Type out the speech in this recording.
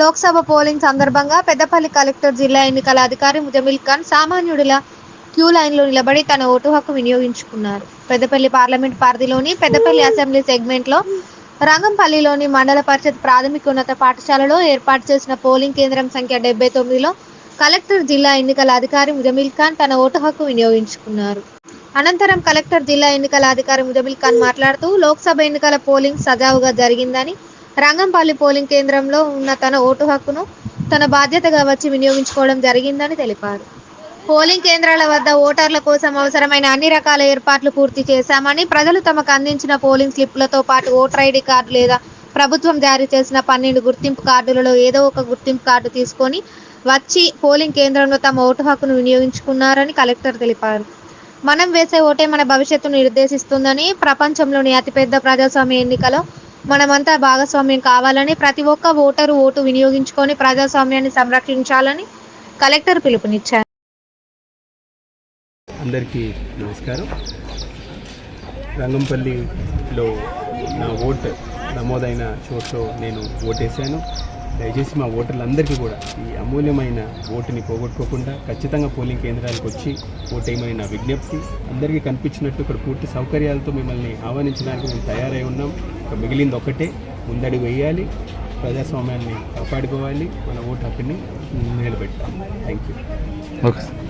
Lok Sabha polling సందర్భంగా Peddapalli collector జిల్లా ఎన్నికల అధికారి ముజమిల్ ఖాన్ సామాన్యుడిలా క్యూ లైన్లో నిలబడి తన ఓటు హక్కు వినియోగించుకున్నారు. పెద్దపల్లి పార్లమెంట్ పరిధిలోని పెద్దపల్లి అసెంబ్లీ సెగ్మెంట్లో రంగంపల్లిలోని మండల పరిషత్ ప్రాథమికోన్నత పాఠశాలలో ఏర్పాటు చేసిన పోలింగ్ కేంద్రం సంఖ్య డెబ్బై తొమ్మిదిలో కలెక్టర్ జిల్లా ఎన్నికల అధికారి ముజమిల్ ఖాన్ తన ఓటు హక్కు వినియోగించుకున్నారు. అనంతరం కలెక్టర్ జిల్లా ఎన్నికల అధికారి ముజమిల్ ఖాన్ మాట్లాడుతూ లోక్సభ ఎన్నికల పోలింగ్ సజావుగా జరిగిందని రంగంపల్లి పోలింగ్ కేంద్రంలో ఉన్న తన ఓటు హక్కును తన బాధ్యతగా వచ్చి వినియోగించుకోవడం జరిగిందని తెలిపారు. పోలింగ్ కేంద్రాల వద్ద ఓటర్ల కోసం అవసరమైన అన్ని రకాల ఏర్పాట్లు పూర్తి చేశామని ప్రజలు తమకు అందించిన పోలింగ్ స్లిప్లతో పాటు ఓటర్ ఐడి కార్డు లేదా ప్రభుత్వం జారీ చేసిన పన్నెండు గుర్తింపు కార్డులలో ఏదో ఒక గుర్తింపు కార్డు తీసుకొని వచ్చి పోలింగ్ కేంద్రంలో తమ ఓటు హక్కును వినియోగించుకున్నారని కలెక్టర్ తెలిపారు. మనం వేసే ఓటే మన భవిష్యత్తును నిర్దేశిస్తుందని ప్రపంచంలోని అతిపెద్ద ప్రజాస్వామ్య ఎన్నికలో మనమంతా భాగస్వామ్యం కావాలని ప్రతి ఒక్క ఓటరు ఓటు వినియోగించుకొని ప్రజాస్వామ్యాన్ని సంరక్షించాలని కలెక్టర్ పిలుపునిచ్చారు. అందరికీ నమస్కారం. రంగంపల్లిలో నా ఓటు నమోదైన చోట్లో నేను ఓటేశాను. దయచేసి మా ఓటర్లందరికీ కూడా ఈ అమూల్యమైన ఓటుని పోగొట్టుకోకుండా ఖచ్చితంగా పోలింగ్ కేంద్రాలకు వచ్చి ఓటేయమని నా విజ్ఞప్తి. అందరికీ కనిపించినట్టు ఇక్కడ పూర్తి సౌకర్యాలతో మిమ్మల్ని ఆహ్వానించడానికి మేము తయారై ఉన్నాం. ఇక మిగిలింది ఒకటే ముందడుగు వేయాలి ప్రజాస్వామ్యాన్ని కాపాడుకోవాలి. మన ఓటు హక్కుని నిలబెట్టాలి థ్యాంక్ యూ ఓకే సార్